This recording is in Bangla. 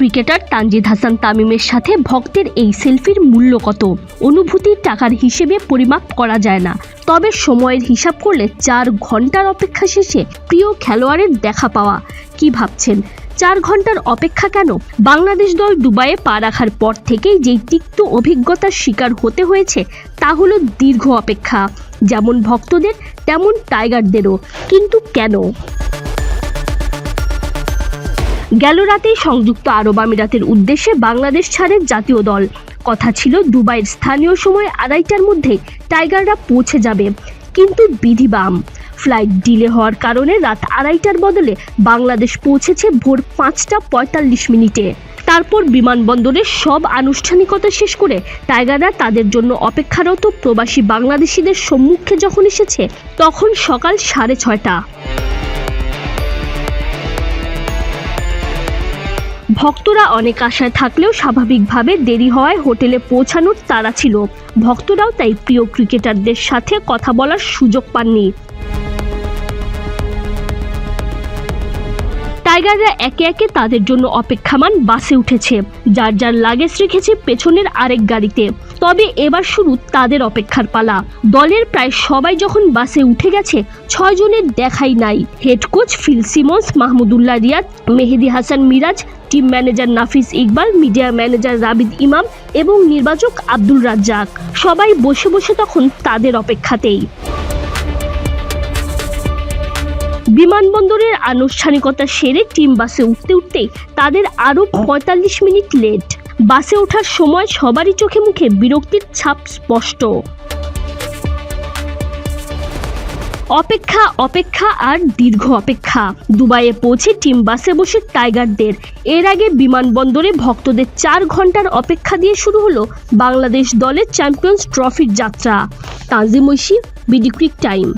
ক্রিকেটার তানজিদ হাসান তামিমের সাথে ভক্তের এই সেলফির মূল্য কত? অনুভূতির টাকার হিসেবে পরিমাপ করা যায় না। তবে সময়ের হিসাব করলে চার ঘণ্টার অপেক্ষা শেষে প্রিয় খেলোয়াড়ের দেখা পাওয়া। কি ভাবছেন? চার ঘণ্টার অপেক্ষা কেন? বাংলাদেশ দল দুবাইয়ে পা রাখার পর থেকেই যেই তিক্ত অভিজ্ঞতার শিকার হতে হয়েছে, তা হলো দীর্ঘ অপেক্ষা। যেমন ভক্তদের, তেমন টাইগারদেরও। কিন্তু কেন? গেল রাতেই সংযুক্ত আরব আমিরাতের উদ্দেশ্যে বাংলাদেশ ছাড়ে জাতীয় দল। কথা ছিল দুবাইয়ের স্থানীয় সময় আড়াইটার মধ্যে টাইগাররা পৌঁছে যাবে। কিন্তু বিধি বাম। ফ্লাইট ডিলে হওয়ার কারণে রাত আড়াইটার বদলে বাংলাদেশ পৌঁছেছে ভোর পাঁচটা পঁয়তাল্লিশ মিনিটে। তারপর বিমানবন্দরে সব আনুষ্ঠানিকতা শেষ করে টাইগাররা তাদের জন্য অপেক্ষারত প্রবাসী বাংলাদেশিদের সম্মুখে যখন এসেছে, তখন সকাল সাড়ে ছয়টা। ভক্তরা অনেক আশায় থাকলেও স্বাভাবিকভাবে দেরি হওয়ায় হোটেলে পৌঁছানোর তারা ছিল। ভক্তরাও তাই প্রিয় ক্রিকেটারদের সাথে কথা বলার সুযোগ পাননি। টাইগাররা একে একে তাদের জন্য অপেক্ষামান বাসে উঠেছে। যার যার লাগেজ রেখেছে পেছনের আরেক গাড়িতে। তবে এবার শুরু তাদের অপেক্ষার পালা। দলের প্রায় সবাই যখন বাসে উঠে গেছে, ছয় জনের দেখাই নাই। Head coach Phil Simmons, Mahmudullah Riyad, Mehedi Hasan Miraz team manager Nafees Iqbal media manager Rabid Imam এবং নির্বাচক আব্দুল রাজ্জাক। সবাই বসে বসে তখন তাদের অপেক্ষাতেই। বিমানবন্দরের আনুষ্ঠানিকতা সেরে টিম বাসে উঠতে উঠতেই তাদের আরও পঁয়তাল্লিশ মিনিট লেট। বাসে ওঠার সময় সবারই চোখে মুখে বিরক্তির ছাপ স্পষ্ট। অপেক্ষা অপেক্ষা আর দীর্ঘ অপেক্ষা। দুবাইয়ে পৌঁছে টিম বাসে বসে টাইগারদের। এর আগে বিমানবন্দরে ভক্তদের চার ঘণ্টার অপেক্ষা দিয়ে শুরু হলো বাংলাদেশ দলের চ্যাম্পিয়ন্স ট্রফির যাত্রা। Tazim Oishi, BD cric time.